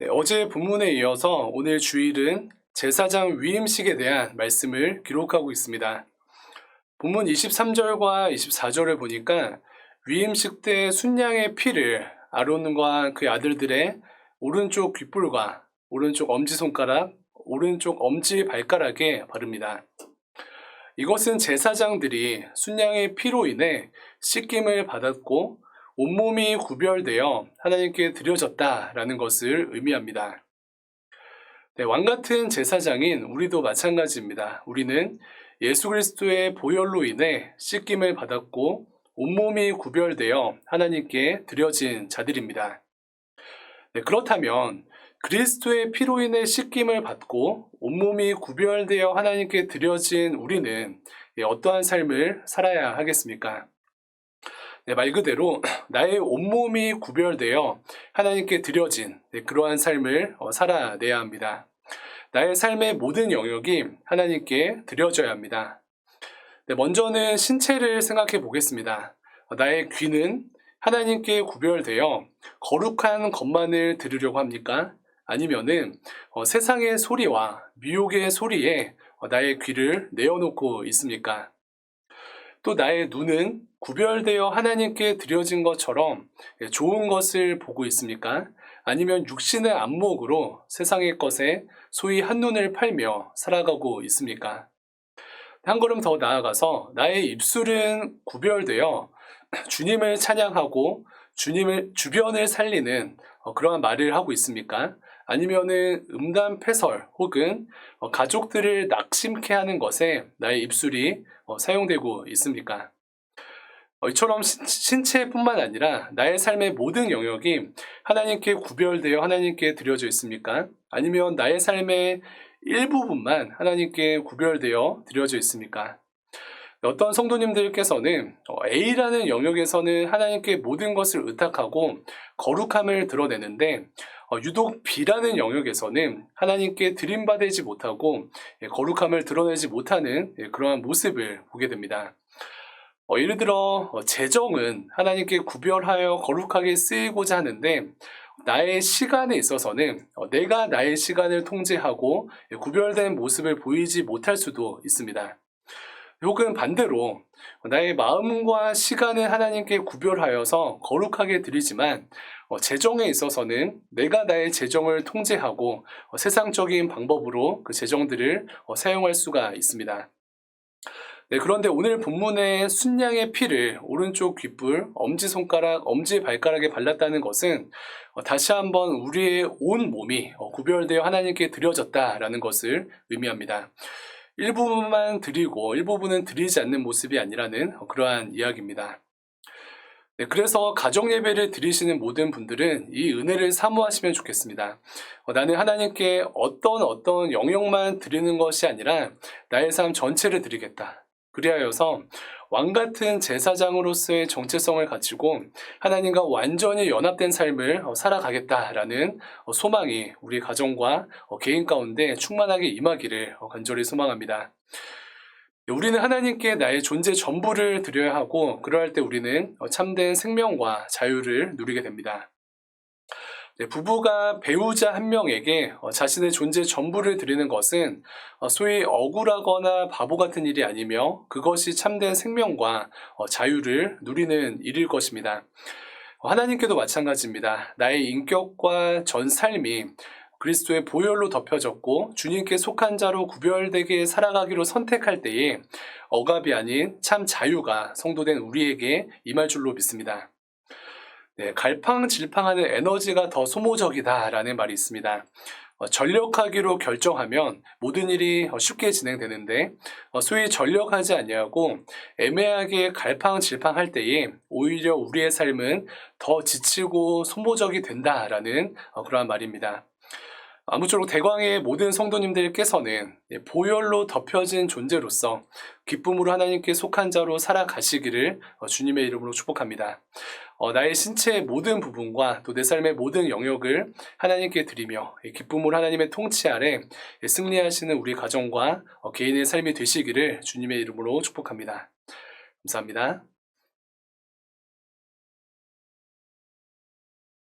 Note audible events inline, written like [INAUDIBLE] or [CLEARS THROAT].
네, 어제 본문에 이어서 오늘 주일은 제사장 위임식에 대한 말씀을 기록하고 있습니다. 본문 23절과 24절을 보니까 위임식 때 순양의 피를 아론과 그 아들들의 오른쪽 귓불과 오른쪽 엄지손가락, 오른쪽 엄지 발가락에 바릅니다. 이것은 제사장들이 순양의 피로 인해 씻김을 받았고 온몸이 구별되어 하나님께 드려졌다라는 것을 의미합니다. 네, 왕 같은 제사장인 우리도 마찬가지입니다. 우리는 예수 그리스도의 보혈로 인해 씻김을 받았고 온몸이 구별되어 하나님께 드려진 자들입니다. 네, 그렇다면 그리스도의 피로 인해 씻김을 받고 온몸이 구별되어 하나님께 드려진 우리는 예, 어떠한 삶을 살아야 하겠습니까? 네, 말 그대로 [CLEARS THROAT] 나의 온몸이 구별되어 하나님께 드려진 네, 그러한 삶을 어, 살아내야 합니다. 나의 삶의 모든 영역이 하나님께 드려져야 합니다. 네, 먼저는 신체를 생각해 보겠습니다. 어, 나의 귀는 하나님께 구별되어 거룩한 것만을 들으려고 합니까? 아니면은 어, 세상의 소리와 미혹의 소리에 어, 나의 귀를 내어놓고 있습니까? 또 나의 눈은 구별되어 하나님께 드려진 것처럼 예, 좋은 것을 보고 있습니까? 아니면 육신의 안목으로 세상의 것에 소위 한눈을 팔며 살아가고 있습니까? 한 걸음 더 나아가서 나의 입술은 구별되어 주님을 찬양하고 주님을 주변을 살리는 어, 그러한 말을 하고 있습니까? 아니면은 음담 패설 혹은 어, 가족들을 낙심케 하는 것에 나의 입술이 어, 사용되고 있습니까? 어, 이처럼 신, 체뿐만 아니라 나의 삶의 모든 영역이 하나님께 구별되어 하나님께 드려져 있습니까? 아니면 나의 삶의 일부분만 하나님께 구별되어 드려져 있습니까? 어떤 성도님들께서는 A라는 영역에서는 하나님께 모든 것을 의탁하고 거룩함을 드러내는데 어, 유독 B라는 영역에서는 하나님께 드림받지 못하고 예, 거룩함을 드러내지 못하는 예, 그러한 모습을 보게 됩니다. 어, 예를 들어 어, 재정은 하나님께 구별하여 거룩하게 쓰이고자 하는데 나의 시간에 있어서는 내가 나의 시간을 통제하고 예, 구별된 모습을 보이지 못할 수도 있습니다. 혹은 반대로 나의 마음과 시간을 하나님께 구별하여서 거룩하게 드리지만 어, 재정에 있어서는 내가 나의 재정을 통제하고 어, 세상적인 방법으로 그 재정들을 어, 사용할 수가 있습니다. 네, 그런데 오늘 본문의 순양의 피를 오른쪽 귓불, 엄지손가락, 엄지발가락에 발랐다는 것은 다시 한번 우리의 온 몸이 구별되어 하나님께 드려졌다라는 것을 의미합니다. 일부분만 드리고 일부분은 드리지 않는 모습이 아니라는 그러한 이야기입니다. 네, 그래서 가정 예배를 드리시는 모든 분들은 이 은혜를 사모하시면 좋겠습니다. 어, 나는 하나님께 어떤 어떤 영역만 드리는 것이 아니라 나의 삶 전체를 드리겠다. 그리하여서 왕 같은 제사장으로서의 정체성을 가지고 하나님과 완전히 연합된 삶을 어, 살아가겠다라는 어, 소망이 우리 가정과 어, 개인 가운데 충만하게 임하기를 간절히 소망합니다. 우리는 하나님께 나의 존재 전부를 드려야 하고 그러할 때 우리는 참된 생명과 자유를 누리게 됩니다. 네, 부부가 배우자 한 명에게 어, 자신의 존재 전부를 드리는 것은 어, 소위 억울하거나 바보 같은 일이 아니며 그것이 참된 생명과 어, 자유를 누리는 일일 것입니다. 하나님께도 마찬가지입니다. 나의 인격과 전 삶이 그리스도의 보혈로 덮여졌고 주님께 속한 자로 구별되게 살아가기로 선택할 때에 억압이 아닌 참 자유가 성도된 우리에게 임할 줄로 믿습니다. 네, 갈팡질팡하는 에너지가 더 소모적이다라는 말이 있습니다. 어, 전력하기로 결정하면 모든 일이 어, 쉽게 진행되는데 어, 소위 전력하지 아니하고 애매하게 갈팡질팡할 때에 오히려 우리의 삶은 더 지치고 소모적이 된다라는 어, 그러한 말입니다. 아무쪼록 대광의 모든 성도님들께서는 예, 보혈로 덮여진 존재로서 기쁨으로 하나님께 속한 자로 살아가시기를 어, 주님의 이름으로 축복합니다. 어, 나의 신체의 모든 부분과 또 내 삶의 모든 영역을 하나님께 드리며 기쁨으로 하나님의 통치 아래 승리하시는 우리 가정과 어, 개인의 삶이 되시기를 주님의 이름으로 축복합니다. 감사합니다.